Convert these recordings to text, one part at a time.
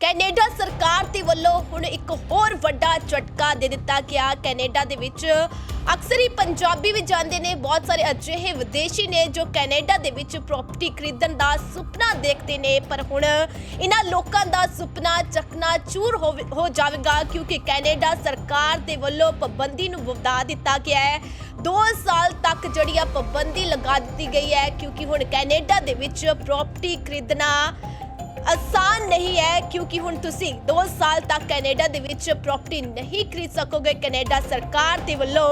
Canada ਸਰਕਾਰ ਦੇ ਵੱਲੋਂ ਹੁਣ ਇੱਕ ਹੋਰ ਵੱਡਾ ਝਟਕਾ ਦੇ ਦਿੱਤਾ ਗਿਆ। ਕੈਨੇਡਾ ਦੇ ਵਿੱਚ ਅਕਸਰ ਹੀ ਪੰਜਾਬੀ ਵੀ ਜਾਂਦੇ ਨੇ। ਬਹੁਤ ਸਾਰੇ ਅਜਿਹੇ ਵਿਦੇਸ਼ੀ ਨੇ ਜੋ ਕੈਨੇਡਾ ਦੇ ਵਿੱਚ ਪ੍ਰਾਪਰਟੀ ਖਰੀਦਣ ਦਾ ਸੁਪਨਾ ਦੇਖਦੇ ਨੇ। ਪਰ ਹੁਣ ਇਹਨਾਂ ਲੋਕਾਂ ਦਾ ਸੁਪਨਾ ਚਕਨਾ ਚੂਰ ਹੋ ਜਾਵੇਗਾ ਕਿਉਂਕਿ ਕੈਨੇਡਾ ਸਰਕਾਰ ਦੇ ਵੱਲੋਂ ਪਾਬੰਦੀ ਨੂੰ ਵਧਾ ਦਿੱਤਾ ਗਿਆ ਹੈ। 2 ਸਾਲ ਤੱਕ ਜਿਹੜੀ ਆ ਪਾਬੰਦੀ ਲਗਾ ਦਿੱਤੀ ਗਈ ਹੈ। ਕਿਉਂਕਿ ਹੁਣ ਕੈਨੇਡਾ ਦੇ ਵਿੱਚ ਪ੍ਰਾਪਰਟੀ ਖਰੀਦਣਾ ਆਸਾਨ ਨਹੀਂ ਹੈ ਕਿਉਂਕਿ ਹੁਣ ਤੁਸੀਂ 2 ਸਾਲ ਤੱਕ ਕੈਨੇਡਾ ਦੇ ਵਿੱਚ ਪ੍ਰਾਪਰਟੀ ਨਹੀਂ ਖਰੀਦ ਸਕੋਗੇ। ਕੈਨੇਡਾ ਸਰਕਾਰ ਦੇ ਵੱਲੋਂ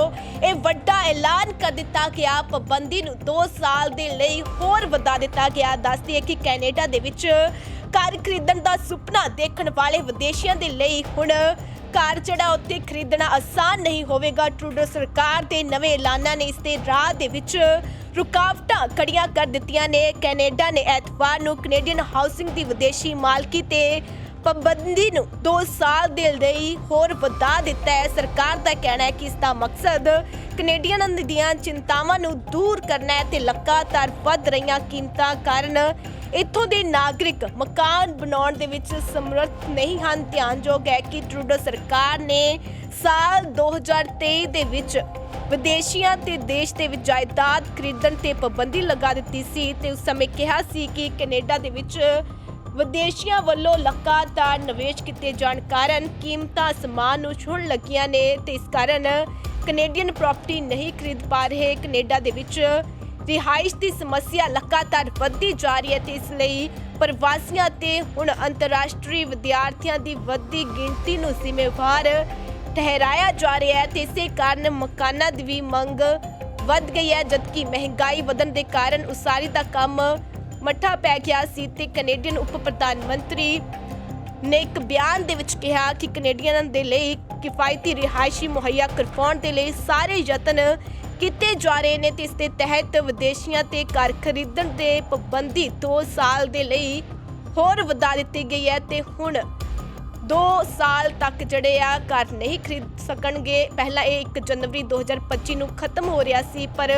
ਇਹ ਵੱਡਾ ਐਲਾਨ ਕਰ ਦਿੱਤਾ ਗਿਆ। ਪਾਬੰਦੀ ਨੂੰ 2 ਸਾਲ ਦੇ ਲਈ ਹੋਰ ਵਧਾ ਦਿੱਤਾ ਗਿਆ। ਦੱਸਦੀ ਹੈ ਕਿ ਕੈਨੇਡਾ ਦੇ ਵਿੱਚ ਘਰ ਖਰੀਦਣ ਦਾ ਸੁਪਨਾ ਦੇਖਣ ਵਾਲੇ ਵਿਦੇਸ਼ੀਆਂ ਦੇ ਲਈ ਹੁਣ ਘਰ ਜਿਹੜਾ ਉੱਤੇ ਖਰੀਦਣਾ ਆਸਾਨ ਨਹੀਂ ਹੋਵੇਗਾ। ਟਰੂਡੋ ਸਰਕਾਰ ਦੇ ਨਵੇਂ ਐਲਾਨਾਂ ਨੇ ਇਸ ਦੇ ਰਾਹ ਦੇ ਵਿੱਚ ਰੁਕਾਵਟਾਂ ਖੜੀਆਂ ਕਰ ਦਿੱਤੀਆਂ ਨੇ। ਕੈਨੇਡਾ ਨੇ ਐਤਵਾਰ ਨੂੰ ਕੈਨੇਡੀਅਨ ਹਾਊਸਿੰਗ ਦੀ ਵਿਦੇਸ਼ੀ ਮਾਲਕੀ ਤੇ ਪਾਬੰਦੀ ਨੂੰ 2 ਸਾਲ ਦੇ ਲਈ ਹੋਰ ਵਧਾ ਦਿੱਤਾ ਹੈ। ਸਰਕਾਰ ਦਾ ਕਹਿਣਾ ਹੈ ਕਿ ਇਸ ਦਾ ਮਕਸਦ ਕੈਨੇਡੀਅਨਾਂ ਦੀਆਂ ਚਿੰਤਾਵਾਂ ਨੂੰ ਦੂਰ ਕਰਨਾ ਹੈ ਤੇ ਲਗਾਤਾਰ ਵੱਧ ਰਹੀਆਂ ਕੀਮਤਾਂ ਕਾਰਨ ਇੱਥੋਂ ਦੇ ਨਾਗਰਿਕ ਮਕਾਨ ਬਣਾਉਣ ਦੇ ਵਿੱਚ ਸਮਰੱਥ ਨਹੀਂ ਹਨ। ਧਿਆਨਯੋਗ ਹੈ ਕਿ ਟਰੂਡੋ ਸਰਕਾਰ ਨੇ ਸਾਲ 2023 ਦੇ ਵਿੱਚ ਵਿਦੇਸ਼ੀਆਂ ਤੇ ਦੇਸ਼ ਦੇ ਵਿੱਚ ਜਾਇਦਾਦ ਖਰੀਦਣ ਤੇ ਪਾਬੰਦੀ ਲਗਾ ਦਿੱਤੀ ਸੀ ਤੇ ਉਸ ਸਮੇਂ ਕਿਹਾ ਸੀ ਕਿ ਕੈਨੇਡਾ ਦੇ ਵਿੱਚ ਵਿਦੇਸ਼ੀਆਂ ਵੱਲੋਂ ਲਗਾਤਾਰ ਨਿਵੇਸ਼ ਕੀਤੇ ਜਾਣ ਕਾਰਨ ਕੀਮਤਾਂ ਅਸਮਾਨ ਨੂੰ ਛੂਹਣ ਲੱਗੀਆਂ ਨੇ ਤੇ ਇਸ ਕਾਰਨ ਕੈਨੇਡੀਅਨ ਪ੍ਰਾਪਰਟੀ ਨਹੀਂ ਖਰੀਦ ਪਾ ਰਹੇ। ਕੈਨੇਡਾ ਦੇ ਵਿੱਚ ਰਿਹਾਇਸ਼ ਦੀ ਸਮੱਸਿਆ ਲਗਾਤਾਰ ਵੱਧਦੀ ਜਾ ਰਹੀ ਹੈ ਤੇ ਇਸ ਲਈ ਪ੍ਰਵਾਸੀਆਂ ਤੇ ਹੁਣ ਅੰਤਰਰਾਸ਼ਟਰੀ ਵਿਦਿਆਰਥੀਆਂ ਦੀ ਵੱਧਦੀ ਗਿਣਤੀ ਨੂੰ ਜ਼ਿੰਮੇਵਾਰ ਠਹਿਰਾਇਆ ਜਾ ਰਿਹਾ ਹੈ ਤੇ ਇਸੇ ਕਾਰਨ ਮਕਾਨਾਂ ਦੀ ਵੀ ਮੰਗ ਵੱਧ ਗਈ ਹੈ, ਜਦਕਿ ਮਹਿੰਗਾਈ ਵਧਣ ਦੇ ਕਾਰਨ ਉਸਾਰੀ ਦਾ ਕੰਮ ਮੱਠਾ ਪੈ ਗਿਆ ਸੀ ਤੇ ਕੈਨੇਡੀਅਨ ਉਪ ਪ੍ਰਧਾਨ ਮੰਤਰੀ ਨੇ ਇੱਕ ਬਿਆਨ ਦੇ ਵਿੱਚ ਕਿਹਾ ਕਿ ਕੈਨੇਡੀਅਨਾਂ ਦੇ ਲਈ ਕਿਫਾਇਤੀ ਰਿਹਾਇਸ਼ੀ ਮੁਹੱਈਆ ਕਰਵਾਉਣ ਦੇ ਲਈ ਸਾਰੇ ਯਤਨ ਕੀਤੇ ਜਾ ਰਹੇ ਨੇ ਤੇ ਇਸ ਦੇ ਤਹਿਤ ਵਿਦੇਸ਼ੀਆਂ ਤੇ ਘਰ ਖਰੀਦਣ ਦੇ ਪਾਬੰਦੀ 2 ਸਾਲ ਦੇ ਲਈ ਹੋਰ ਵਧਾ ਦਿੱਤੀ ਗਈ ਹੈ ਤੇ ਹੁਣ 2 ਸਾਲ ਤੱਕ ਜਿਹੜੇ ਆ ਘਰ ਨਹੀਂ ਖਰੀਦ ਸਕਣਗੇ। ਪਹਿਲਾਂ ਇਹ 1 ਜਨਵਰੀ 2025 ਨੂੰ ਖਤਮ ਹੋ ਰਿਹਾ ਸੀ, ਪਰ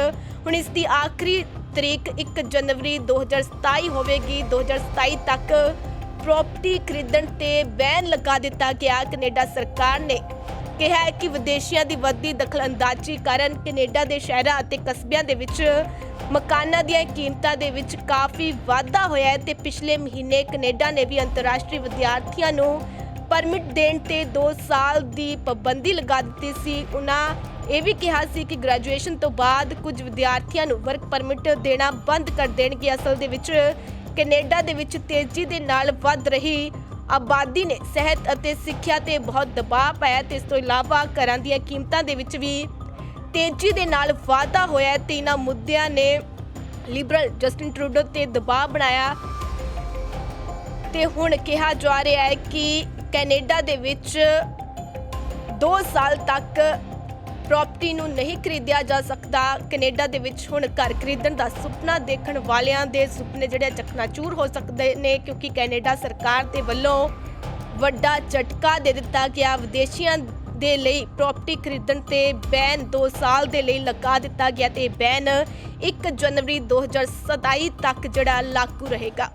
ਹੁਣ ਇਸ ਦੀ ਆਖਰੀ ਤਰੀਕ 1 ਜਨਵਰੀ 2027 ਹੋਵੇਗੀ। 2027 ਤੱਕ ਪ੍ਰਾਪਰਟੀ ਖਰੀਦਣ ਤੇ ਬੈਨ ਲਗਾ ਦਿੱਤਾ ਗਿਆ। ਕੈਨੇਡਾ ਸਰਕਾਰ ਨੇ ਕਿਹਾ ਹੈ ਕਿ ਵਿਦੇਸ਼ੀਆਂ ਦੀ ਵੱਧਦੀ ਦਖਲਅੰਦਾਜ਼ੀ ਕਾਰਨ ਕੈਨੇਡਾ ਦੇ ਸ਼ਹਿਰਾਂ ਅਤੇ ਕਸਬਿਆਂ ਦੇ ਵਿੱਚ ਮਕਾਨਾਂ ਦੀਆਂ ਕੀਮਤਾਂ ਦੇ ਵਿੱਚ ਕਾਫੀ ਵਾਧਾ ਹੋਇਆ ਹੈ ਤੇ ਪਿਛਲੇ ਮਹੀਨੇ ਕੈਨੇਡਾ ਨੇ ਵੀ ਅੰਤਰਰਾਸ਼ਟਰੀ ਵਿਦਿਆਰਥੀਆਂ ਨੂੰ ਪਰਮਿਟ ਦੇਣ ਤੇ 2 ਸਾਲ ਦੀ ਪਾਬੰਦੀ ਲਗਾ ਦਿੱਤੀ ਸੀ। ਉਹਨਾਂ ਇਹ ਵੀ ਕਿਹਾ ਸੀ ਕਿ ਗ੍ਰੈਜੂਏਸ਼ਨ ਤੋਂ ਬਾਅਦ ਕੁਝ ਵਿਦਿਆਰਥੀਆਂ ਨੂੰ ਵਰਕ ਪਰਮਿਟ ਦੇਣਾ ਬੰਦ ਕਰ ਦੇਣਗੇ। ਅਸਲ ਦੇ ਵਿੱਚ ਕੈਨੇਡਾ ਦੇ ਵਿੱਚ ਤੇਜ਼ੀ ਦੇ ਨਾਲ ਵੱਧ ਰਹੀ ਆਬਾਦੀ ਨੇ ਸਿਹਤ ਅਤੇ ਸਿੱਖਿਆ ਤੇ ਬਹੁਤ ਦਬਾਅ ਪਾਇਆ ਤੇ ਇਸ ਤੋਂ ਇਲਾਵਾ ਘਰਾਂ ਦੀਆਂ ਕੀਮਤਾਂ ਦੇ ਵਿੱਚ ਵੀ ਤੇਜ਼ੀ ਦੇ ਨਾਲ ਵਾਧਾ ਹੋਇਆ ਹੈ ਤੇ ਇਹਨਾਂ ਮੁੱਦਿਆਂ ਨੇ ਲਿਬਰਲ ਜਸਟਿਨ ਟਰੂਡੋ ਤੇ ਦਬਾਅ ਬਣਾਇਆ। ਤੇ ਹੁਣ ਕਿਹਾ ਜਾ ਰਿਹਾ ਹੈ ਕਿ ਕੈਨੇਡਾ ਦੇ ਵਿੱਚ 2 ਸਾਲ ਤੱਕ ਪ੍ਰਾਪਰਟੀ ਨੂੰ ਨਹੀਂ ਖਰੀਦਿਆ ਜਾ ਸਕਦਾ। ਕੈਨੇਡਾ ਦੇ ਵਿੱਚ ਹੁਣ ਘਰ ਖਰੀਦਣ ਦਾ ਸੁਪਨਾ ਦੇਖਣ ਵਾਲਿਆਂ ਦੇ ਸੁਪਨੇ ਜਿਹੜੇ ਚਕਨਾਚੂਰ ਹੋ ਸਕਦੇ ਨੇ, ਕਿਉਂਕਿ ਕੈਨੇਡਾ ਸਰਕਾਰ ਦੇ ਵੱਲੋਂ ਵੱਡਾ ਝਟਕਾ ਦੇ ਦਿੱਤਾ ਗਿਆ। ਵਿਦੇਸ਼ੀਆਂ ਦੇ ਲਈ ਪ੍ਰਾਪਰਟੀ ਖਰੀਦਣ ਤੇ ਬੈਨ 2 ਸਾਲ ਦੇ ਲਈ ਲਗਾ ਦਿੱਤਾ ਗਿਆ ਤੇ ਬੈਨ 1 ਜਨਵਰੀ 2027 ਤੱਕ ਜਿਹੜਾ ਲਾਗੂ ਰਹੇਗਾ।